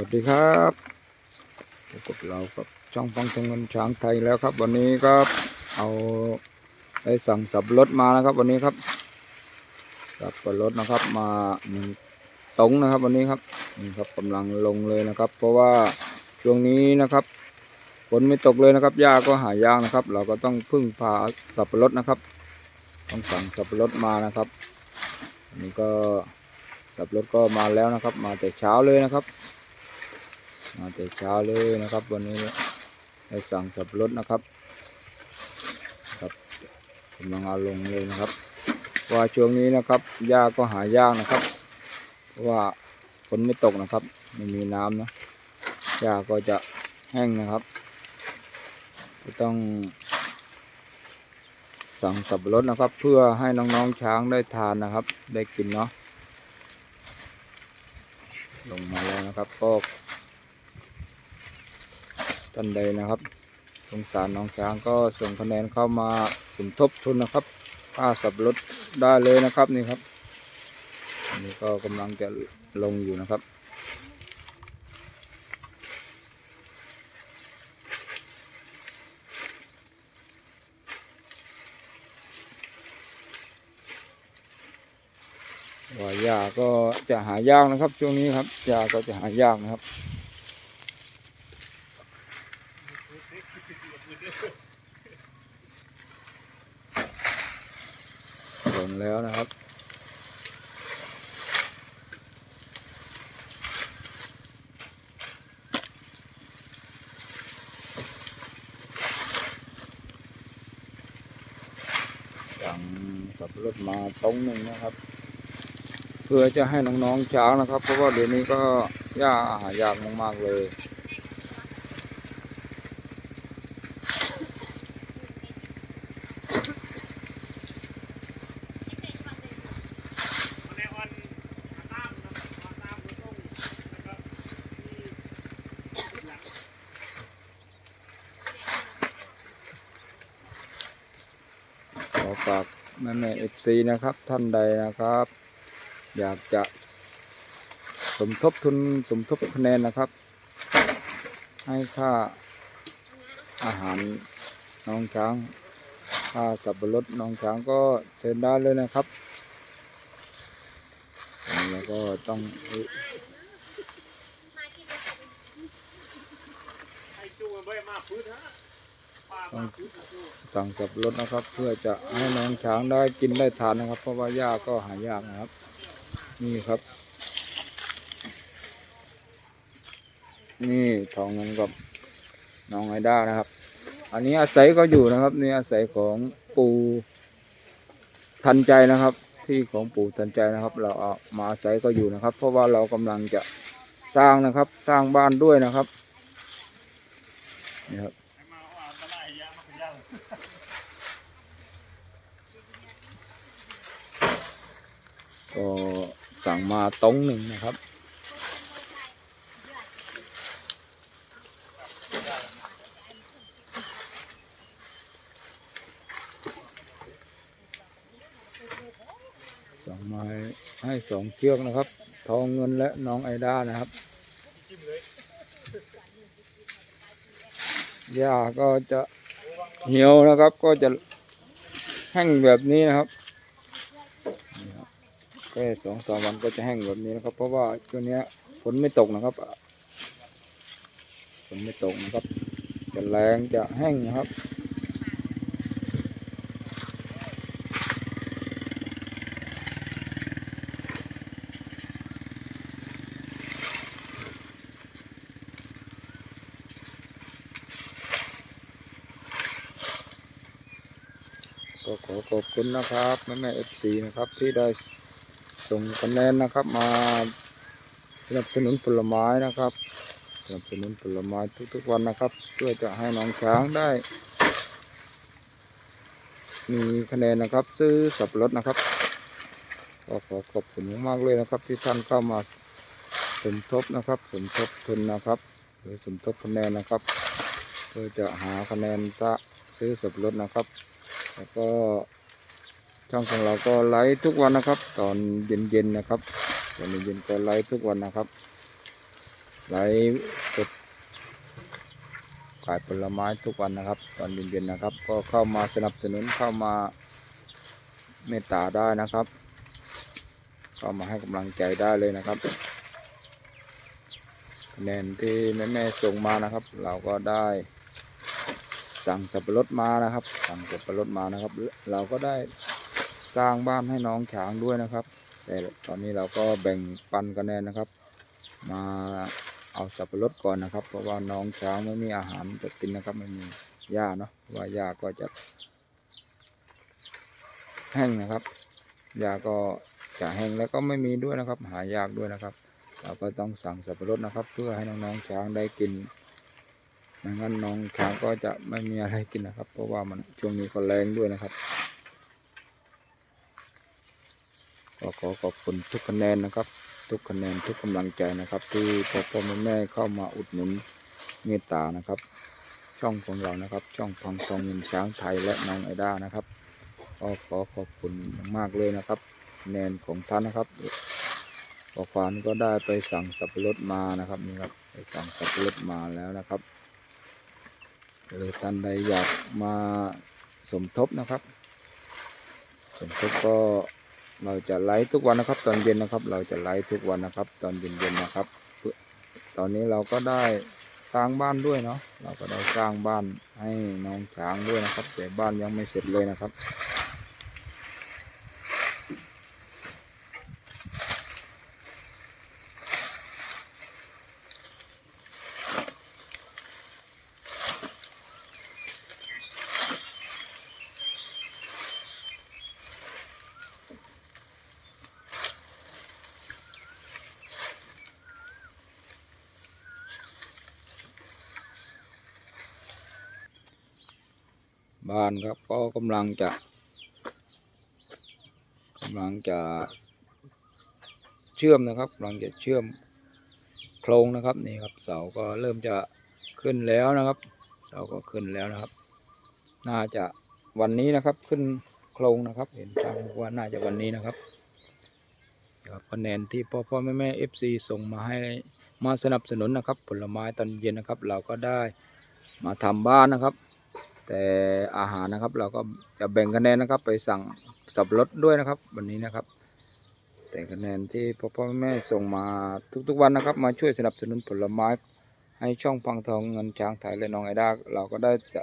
วัสดีครับพบกับเราครับช่องฟังทงเงินช้างไทยแล้วครับ วันนี้ก็เอาได้สั่งสับรถมานะครับ วันนี้ครับ สับรดนะครับมาหนึ่งตงนะครับ วันนี้ครับนี่ครับกำลังลงเลยนะครับ เพราะว่าช่วงนี้นะครับฝนไม่ตกเลยนะครับหญ้าก็หายากนะครับ เราก็ต้องพึ่งพาสับปะรดนะครับ ต้องสั่งสับปะรดมานะครับอันนี้ก็สับปะรดก็มาแล้วนะครับ มาแต่เช้าเลยนะครับ มาแต่เช้าเลยนะครับ วันนี้ได้สั่งสับรดนะครับครับกำลังเอาลงเลยนะครับ ว่าช่วงนี้นะครับหญ้าก็หายากนะครับ เพราะว่าฝนไม่ตกนะครับไม่มีน้ำนะหญ้าก็จะแห้งนะครับก็ต้องสั่งสับปะรดนะครับ เพื่อให้น้องๆช้างได้ทานนะครับ ได้กินเนาะลงมาแล้วนะครับก็ ท่านใดนะครับ สงสารน้องช้างก็ส่งคะแนนเข้ามาสมทบทุนนะครับค่าสับรถได้เลยนะครับนี่ครับอันนี้ก็กำลังจะลงอยู่นะครับว่าหญ้าก็จะหายากนะครับ ช่วงนี้ครับหญ้าก็จะหายากนะครับ ลง แล้วนะครับสั่งสับปะรดมาตรงหนึ่งนะครับ เพื่อจะให้น้องๆช้างนะครับ เพราะว่าเดี๋ยวนี้ก็หญ้าหายากมากๆเลย ในวันอาตามนะครับอาตามหัวต้งนะครับที่หลัง ขอ ฝากแม่แม่เอฟซีนะครับ ท่านใดนะครับ อยากจะ สมทบทุนสมทบคะแนนนะครับ ให้ค่าอาหารน้องช้างค่าสับปะรดน้องช้างก็เชิญได้เลยนะครับแล้วก็ต้องไอ้จูงมันไม่มาพื้นฮะ ป้ามาพื้นนะจูสั่งสับรดนะครับ เพื่อจะให้น้องช้างได้กินได้ทานนะครับ เพราะว่าหญ้าก็หายากนะครับ นี่ครับ นี่ทองเงินกับน้องไอด้านะครับ อันนี้อาศัยก็อยู่นะครับ นี่อาศัยของปู่ทันใจนะครับ ที่ของปู่ทันใจนะครับ เราเอามาอาศัยก็อยู่นะครับ เพราะว่าเรากำลังจะสร้างนะครับ สร้างบ้านด้วยนะครับ ให้มาเอาตะไลยามาขย่าง ก็ สั่งมาตรงหนึ่งนะครับ สั่งมาให้สองเชือกนะครับ ทองเงินและน้องไอด้านะครับหญ้าก็จะเหี่ยวนะครับ ก็จะแห้งแบบนี้นะครับ ค่สองสามวันก็จะแห้งแบบนี้นะครับ เพราะว่าช่วงนี้ฝนไม่ตกนะครับฝนไม่ตกนะครับ จะแรงจะแห้งนะครับก็ขอขอบคุณนะครับแม่แม่เอฟซีนะครับที่ได้ ส่งคะแนนนะครับ มาสนับสนุนผลไม้นะครับสนับสนุนผลไม้ทุกๆวันนะครับเพื่อจะให้น้องช้างได้ มีคะแนนนะครับ ซื้อสับปะรถนะครับก็ขอขอบคุณมากๆเลยนะครับ ที่ท่านเข้ามาสมทบนะครับ สมทบทุนนะครับหรือสมทบคะแนนนะครับ เพื่อจะหาคะแนนซะซื้อสับปะรถนะครับ แล้วก็ ช่องของเราก็ไลฟ์ทุกวันนะครับ ตอนเย็นๆนะครับตอนเย็นๆก็ไลฟ์ทุกวันนะครับไลฟ์สดขายผลไม้ทุกวันนะครับ ตอนเย็นๆนะครับ ก็เข้ามาสนับสนุนเข้ามาเมตตาได้นะครับ เข้ามาให้กำลังใจได้เลยนะครับคะแนนที่แม่ๆส่งมานะครับ เราก็ได้สั่งสับปะรดมานะครับ สั่งสับปะรดมานะครับ เราก็ได้ สร้างบ้านให้น้องช้างด้วยนะครับแต่ตอนนี้เราก็แบ่งปันคะแนนนะครับ มาเอาสับปะรดก่อนนะครับ เพราะว่าน้องช้างไม่มีอาหารจะกินนะครับไม่มีหญ้าเนาะเพราะว่าหญ้าก็จะแห้งนะครับหญ้าก็จะแห้งแล้วก็ไม่มีด้วยนะครับ หายากด้วยนะครับ เราก็ต้องสั่งสับปะรดนะครับ เพื่อให้น้องๆช้างได้กินไม่งั้นน้องช้างก็จะไม่มีอะไรกินนะครับ เพราะว่ามันช่วงนี้ก็แรงด้วยนะครับ ขอขอบคุณทุกคะแนนนะครับ ทุกคะแนนทุกกำลังใจนะครับ ที่พ่อพ่อแม่แม่เข้ามาอุดหนุนเมตตานะครับ ช่องของเรานะครับ ช่องพังทองเงินช้างไทยและน้องไอด้านะครับก็ขอขอบคุณมากเลยนะครับคะแนนของท่านนะครับพอควานก็ได้ไปสั่งสับปะรดมานะครับนี่ครับไปสั่งสับปะรดมาแล้วนะครับหรือท่านใดอยากมาสมทบนะครับ สมทบก็ เราจะไลฟ์ทุกวันนะครับ ตอนเย็นนะครับ เราจะไลฟ์ทุกวันนะครับ ตอนเย็นๆนะครับ ตอนนี้เราก็ได้สร้างบ้านด้วยเนาะเราก็ได้สร้างบ้านให้น้องช้างด้วยนะครับ แต่บ้านยังไม่เสร็จเลยนะครับ บ้านครับก็กำลังจะกำลังจะเชื่อมนะครับกำลังจะเชื่อมโครงนะครับนี่ครับเสาก็เริ่มจะขึ้นแล้วนะครับเสาก็ขึ้นแล้วนะครับ น่าจะวันนี้นะครับขึ้นโครงนะครับ เห็นช่างว่าน่าจะวันนี้นะครับครับคะแนนที่พ่อพ่อแม่แม่เอฟซีส่งมาให้มาสนับสนุนนะครับ ผลไม้ตอนเย็นนะครับ เราก็ได้มาทำบ้านนะครับ แต่อาหารนะครับเราก็จะแบ่งคะแนนนะครับ ไปสั่งสับรถด้วยนะครับ วันนี้นะครับ แต่คะแนนที่พ่อพ่อแม่ส่งมาทุกๆวันนะครับ มาช่วยสนับสนุนผลไม้ ให้ช่องพังทองเงินช้างไทยและน้องไอดาเราก็ได้จะ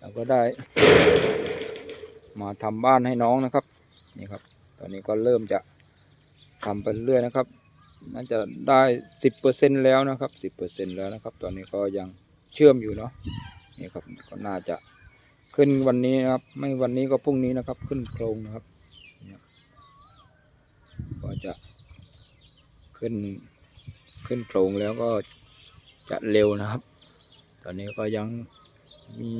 เราก็ได้ มาทำบ้านให้น้องนะครับนี่ครับ ตอนนี้ก็เริ่มจะทำไปเรื่อยนะครับน่าจะได้สิบเปอร์เซ็นแล้วนะครับสิบเปอร์เซ็นแล้วนะครับ ตอนนี้ก็ยังเชื่อมอยู่เนาะ นี่ครับก็น่าจะขึ้นวันนี้นะครับ ไม่วันนี้ก็พรุ่งนี้นะครับ ขึ้นโครงนะครับก็จะขึ้นขึ้นโครงแล้วก็จะเร็วนะครับ ตอนนี้ก็ยังมี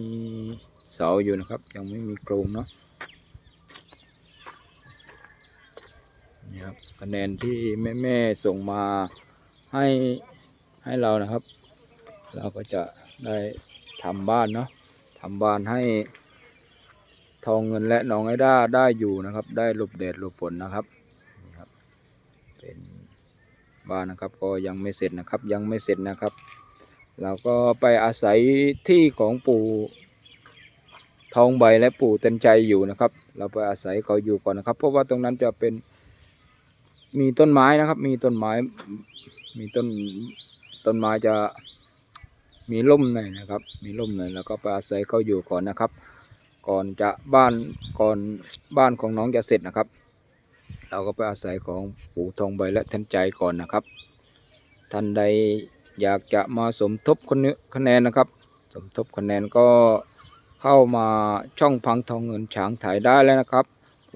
เสาอยู่นะครับ ยังไม่มีโครงเนาะนี่ครับคะแนนที่แม่ๆส่งมาให้ให้เรานะครับ เราก็จะได้ ทำบ้านเนาะทำบ้านให้ ทองเงินและน้องไอด้าได้อยู่นะครับ ได้หลบแดดหลบฝนนะครับนี่ครับ เป็นบ้านนะครับก็ยังไม่เสร็จนะครับ ยังไม่เสร็จนะครับเราก็ไปอาศัยที่ของปู่ทองใบและปู่เต็นใจอยู่นะครับ เราไปอาศัยเขาอยู่ก่อนนะครับ เพราะว่าตรงนั้นจะเป็นมีต้นไม้นะครับ มีต้นไม้ มีต้นต้นไม้จะ มีร่มหน่อยนะครับ มีร่มหน่อยแล้วก็ไปอาศัยเขาอยู่ก่อนนะครับ ก่อนจะบ้านก่อนบ้านของน้องจะเสร็จนะครับ เราก็ไปอาศัยของปู่ทองใบและท่านใจก่อนนะครับ ท่านใดอยากจะมาสมทบคะแนนคะแนนนะครับ สมทบคะแนนก็เข้ามาช่องพังทองเงินฉางถ่ายได้แล้วนะครับ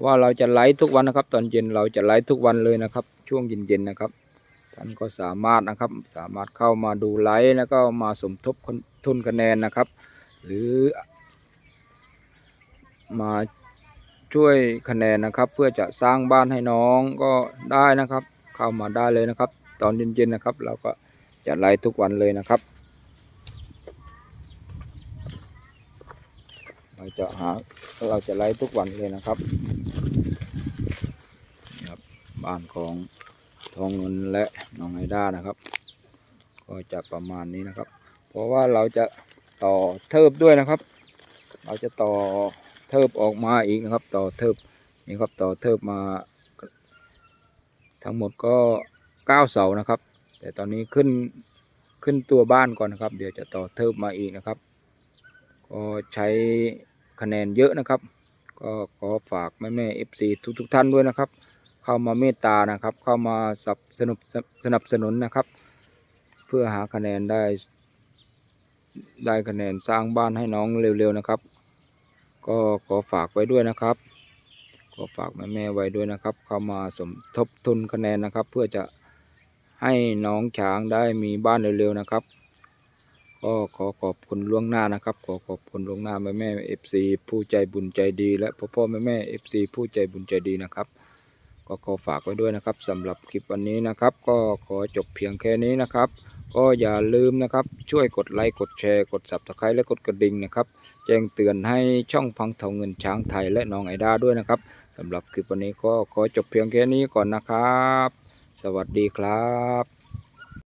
ว่าเราจะไลฟ์ทุกวันนะครับ ตอนเย็นเราจะไลฟ์ทุกวันเลยนะครับ ช่วงเย็นๆนะครับ ท่านก็สามารถนะครับสามารถเข้ามาดูไลฟ์แล้วก็มาสมทบทุนคะแนนนะครับ หรือ มาช่วยคะแนนนะครับ เพื่อจะสร้างบ้านให้น้องก็ได้นะครับ เข้ามาได้เลยนะครับ ตอนเย็นๆนะครับ เราก็จะไลฟ์ทุกวันเลยนะครับเราจะหาเราจะไลฟ์ทุกวันเลยนะครับครับบ้านของ ทองเงินและน้องไอด้านะครับ ก็จะประมาณนี้นะครับ เพราะว่าเราจะต่อเทิบด้วยนะครับ เราจะต่อเทิบออกมาอีกนะครับ ต่อเทิบนี่ครับต่อเทิบมา ทั้งหมดก็เก้าเสานะครับ แต่ตอนนี้ขึ้นขึ้นตัวบ้านก่อนนะครับ เดี๋ยวจะต่อเทิบมาอีกนะครับ ก็ใช้คะแนนเยอะนะครับ ก็ขอฝากแม่แม่เอฟซีทุกทุกๆท่านด้วยนะครับ เข้ามาเมตตานะครับ เข้ามาสนับสนุนสนับสนุนนะครับ เพื่อหาคะแนนได้ได้คะแนนสร้างบ้านให้น้องเร็วๆนะครับ ก็ขอฝากไว้ด้วยนะครับ ขอฝากแม่ๆไว้ด้วยนะครับ เข้ามาสมทบทุนคะแนนนะครับ เพื่อจะให้น้องช้างได้มีบ้านเร็วๆนะครับ ก็ขอขอบคุณล่วงหน้านะครับ ขอขอบคุณล่วงหน้าแม่แม่เอฟซีผู้ใจบุญใจดี และพ่อพ่อแม่แม่เอฟซีผู้ใจบุญใจดีนะครับ ก็ขอฝากไว้ด้วยนะครับสำหรับคลิปวันนี้นะครับ ก็ขอจบเพียงแค่นี้นะครับ ก็อย่าลืมนะครับช่วยกดไลค์กดแชร์กด subscribe และกดกระดิ่งนะครับแจ้งเตือนให้ช่องพังทองเงินช้างไทยและน้องไอดาด้วยนะครับสำหรับคลิปวันนี้ก็ขอจบเพียงแค่นี้ก่อนนะครับ สวัสดีครับ